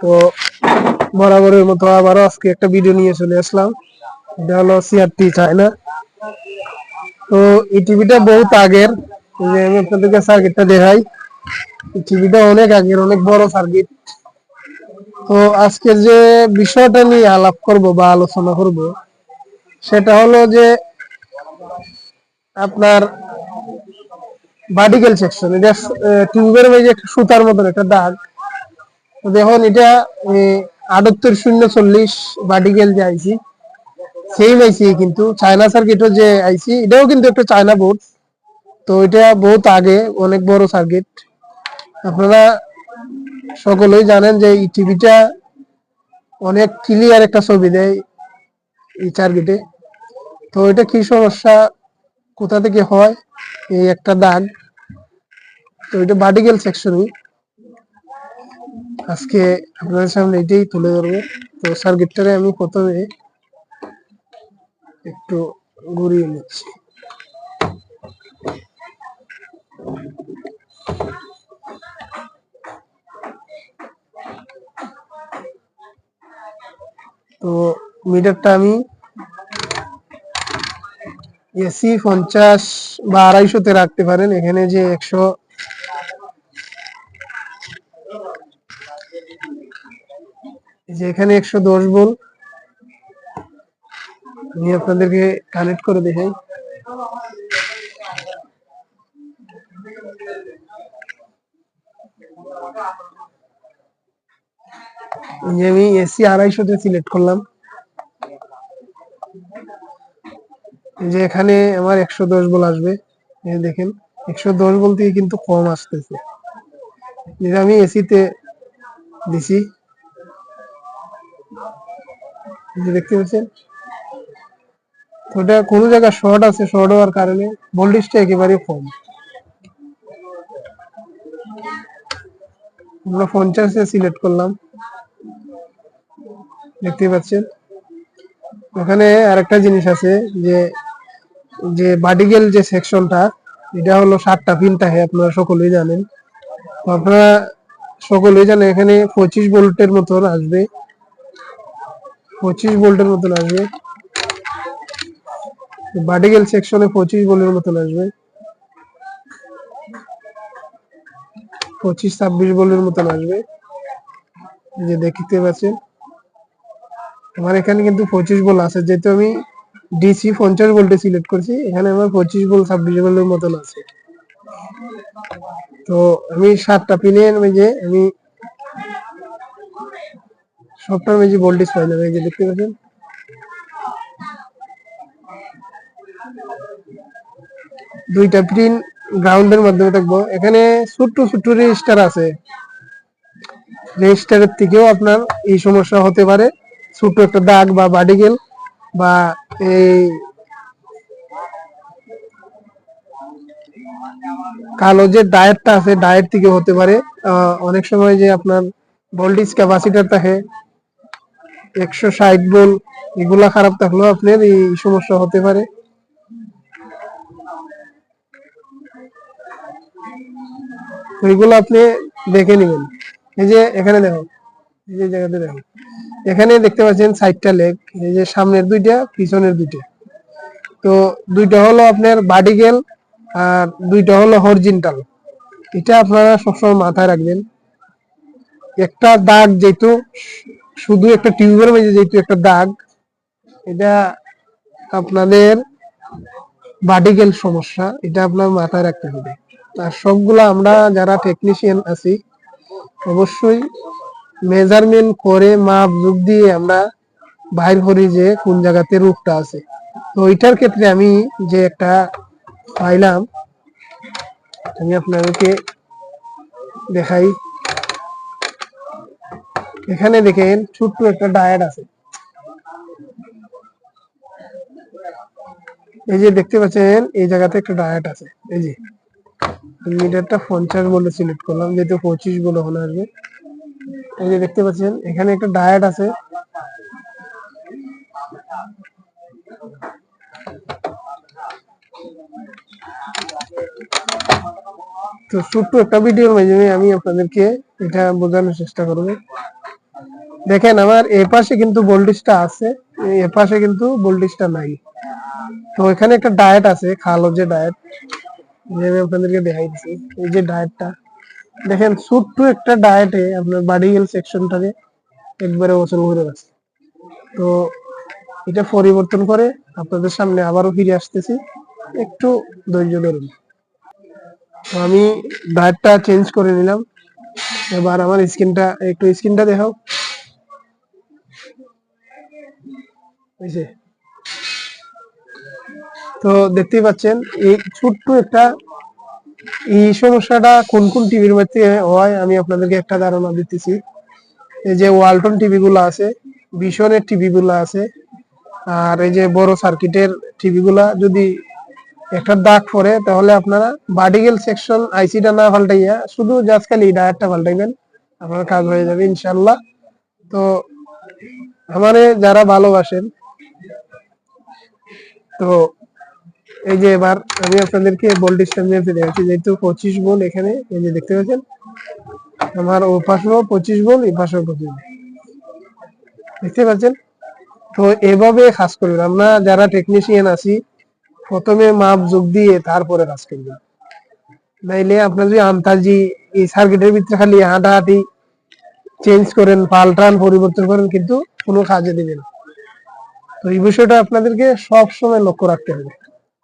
তো, বরাবরের মতো আবারও আজকে একটা ভিডিও নিয়ে চলে আসলাম। এটা হলো সিআরটি চায়না তো, এই টিভিটা বহুত আগের। যে আমি আপনাদেরকে সার্কিটটা দেখাই। টিভিটা অনেক আগের, অনেক বড় সার্কিট তো, আজকে যে বিষয়টা নিয়ে আলাপ করব বা আলোচনা করব, সেটা হলো যে আপনার ভার্টিক্যাল সেকশন এটা টিউবের মধ্যে একটা সুতার মতন একটা দাগ। দেখুন, এটা আটাত্তর শূন্য চল্লিশ ভার্টিক্যাল যে আইসি সেম আইসি কিন্তু। চায়না সার্কিটও যে আইসি, এটাও কিন্তু একটা চায়না বোর্ড তো এটা বহুত আগে, অনেক বড় সার্কিট আপনারা সকলেই জানেন যে এই টিভিটা অনেক ক্লিয়ার একটা ছবি দেয় এই সার্কিটে তো এটা কি সমস্যা? কোথা থেকে হয়? এই একটা দাগ। তো এটা ভার্টিক্যাল সেকশনই আজকে আপনাদের সামনে এটাই তুলে ধরবো। তো সার্কিটটারে আমি প্রথমে একটু ঘুরিয়ে নিচ্ছি। তো মিটারটা আমি এসি পঞ্চাশ বা আড়াইশোতে রাখতে পারেন। এখানে যে একশো যে এখানে একশো দশ বল আমি আপনাদেরকে কানেক্ট করে দেখাই। আমি এসি আড়াইশোতে সিলেক্ট করলাম। যে এখানে আমার একশো দশ বল আসবে। দেখেন, একশো দশ বল থেকে কিন্তু কম আসতেছে। যেটা আমি এসিতে দিছি। দেখতে পাচ্ছেন? ওটা কোনো জায়গায় শর্ট আছে, শর্ট হওয়ার কারণে ভোল্টেজটা একেবারে কম। আমরা পঞ্চাশে সিলেক্ট করলাম। দেখতে পাচ্ছেন? ওখানে আরেকটা জিনিস আছে যে যে ভার্টিক্যাল যে সেকশনটা এটা হলো সাতটা পিন থাকে আপনারা সকলেই জানেন। আপনারা সকলেই জানেন, এখানে পঁচিশ ভোল্টের মতন আসবে। পঁচিশ ভোল্টের মতন আসবে। ভার্টিক্যাল সেকশনে পঁচিশ ভোল্টের মতন আসবে। পঁচিশ, ছাব্বিশ ভোল্টের মতন আসবে। যে দেখতে পাচ্ছেন। আমার এখানে কিন্তু পঁচিশ ভোল্ট আছে, যেহেতু আমি ডিসি পঞ্চাশ ভোল্টে সিলেক্ট করছি, এখানে আমার পঁচিশ ভোল্ট ছাব্বিশ ভোল্টের মতন আছে। তো আমি সাতটা পিনের মেঝে আমি সবটার মেঝে ভোল্টেজ পাই না যে দেখতে পাচ্ছেন? দুইটা পিন গ্রাউন্ডের মাধ্যমে থাকব। এখানে ছোট্ট ছোট্ট রেজিস্টার আছে। রেজিস্টারের থেকেও আপনার এই সমস্যা হতে পারে। ছোট্ট একটা দাগ বা বাডিগেল বা এই কালো যে ডায়েটটা আছে ডায়েট থেকে হতে পারে অনেক সময় যে আপনার ভোল্টেজ ক্যাপাসিটার থাকে, একশো ষাট ভোল্ট এগুলা খারাপ থাকলেও আপনার এই সমস্যা হতে পারে। ওইগুলো আপনি দেখে নেবেন। এই যে এখানে দেখো, এই যে জায়গাতে দেখো। এখানে দেখতে পাচ্ছেন সাইডটা লেগ এই যে সামনের দুইটা, পিছনের দুইটা। তো দুইটা হলো আপনার বাডিগেল আর দুইটা হলো হরজিনটাল। এটা আপনারা সবসময় মাথায় রাখবেন। একটা দাগ যেহেতু, শুধু একটা টিউবের মধ্যে যেহেতু একটা দাগ, এটা আপনাদের বাডিগেল সমস্যা, এটা আপনার মাথায় রাখতে হবে। আর সবগুলো আমরা যারা টেকনিশিয়ান আছি, অবশ্যই মেজারমেন্ট করে মাপ যোগ দিয়ে আমরা বাইর করি যে কোন জায়গাতে রূপটা আছে। তো ওইটার ক্ষেত্রে আমি যে একটা পাইলাম, আমি আপনাদেরকে দেখাই। এখানে দেখেন ছোট্ট একটা ডায়েট আছে। এই যে দেখতে পাচ্ছেন, এই জায়গাতে একটা ডায়েট আছে। এই যে মিটারটা পঞ্চাশ বলে সিলেক্ট করলাম, যেহেতু পঁচিশ বলে হলে আসবে। এই যে দেখতে পাচ্ছেন, এখানে একটা ডায়েট আছে। তো ছোট্ট একটা ভিডিওর মাধ্যমে আমি আপনাদেরকে এটা বোঝানোর চেষ্টা করব। দেখেন, আমার এ পাশে কিন্তু ভোল্টেজটা আছে, এ পাশে কিন্তু ভোল্টেজটা নাই। তো এখানে একটা ডায়েট আছে খালো যে ডায়েট আমি আপনাদেরকে দেখাই দিচ্ছি এই যে ডায়েটটা। দেখেন, ছোট্ট একটা ডায়েটে আপনার বাডি হেলথ সেকশনটাকে একবারে ওজন করে আছে তো এটা পরিবর্তন করে আপনাদের সামনে আবারও ফিরে আসতেছি, একটু ধৈর্য ধরুন। আমি ডায়েটটা চেঞ্জ করে নিলাম। এবার আমার স্কিনটা একটু স্কিনটা দেখাও। তো দেখতেই পাচ্ছেন, এই ছোট্ট একটা এই সমস্যাটা কোন কোন টিভির মধ্যে হয়, আমি আপনাদেরকে একটা ধারণা দিতেছি। এই যে ওয়ালটন টিভি গুলো আছে ভীষণের টিভি গুলো আছে, আর এই যে বড় সার্কিটের টিভি গুলা যদি একটা দাগ পরে তাহলে আপনারা বাডিগেল সেকশন আইসিটা না পাল্টাইয়া শুধু জাস্ট খালি ডায়ারটা পাল্টাইবেন, আপনার কাজ হয়ে যাবে ইনশাল্লাহ তো আমারে যারা ভালোবাসেন, তো এই যে এবার আমি আপনাদেরকে ভোল্টেজটা মেপে দেখাচ্ছি যেহেতু পঁচিশ ভোল্ট এখানে, এই যে দেখতে পাচ্ছেন? আমার ও পাশেও পঁচিশ ভোল্ট এই পাশেও পঁচিশ দেখতে পাচ্ছেন? তো এভাবে কাজ করবেন। আমরা যারা টেকনিশিয়ান আছি, প্রথমে মাপ, যোগ দিয়ে তারপরে কাজ করবেন। নাইলে আপনার যদি আন্তাজি এই সার্কিটের ভিতরে খালি হাঁটাহাঁটি চেঞ্জ করেন পাল্টান পরিবর্তন করেন, কিন্তু কোনো কাজে দিবে না। তো এই বিষয়টা আপনাদেরকে সব সময় লক্ষ্য রাখতে হবে।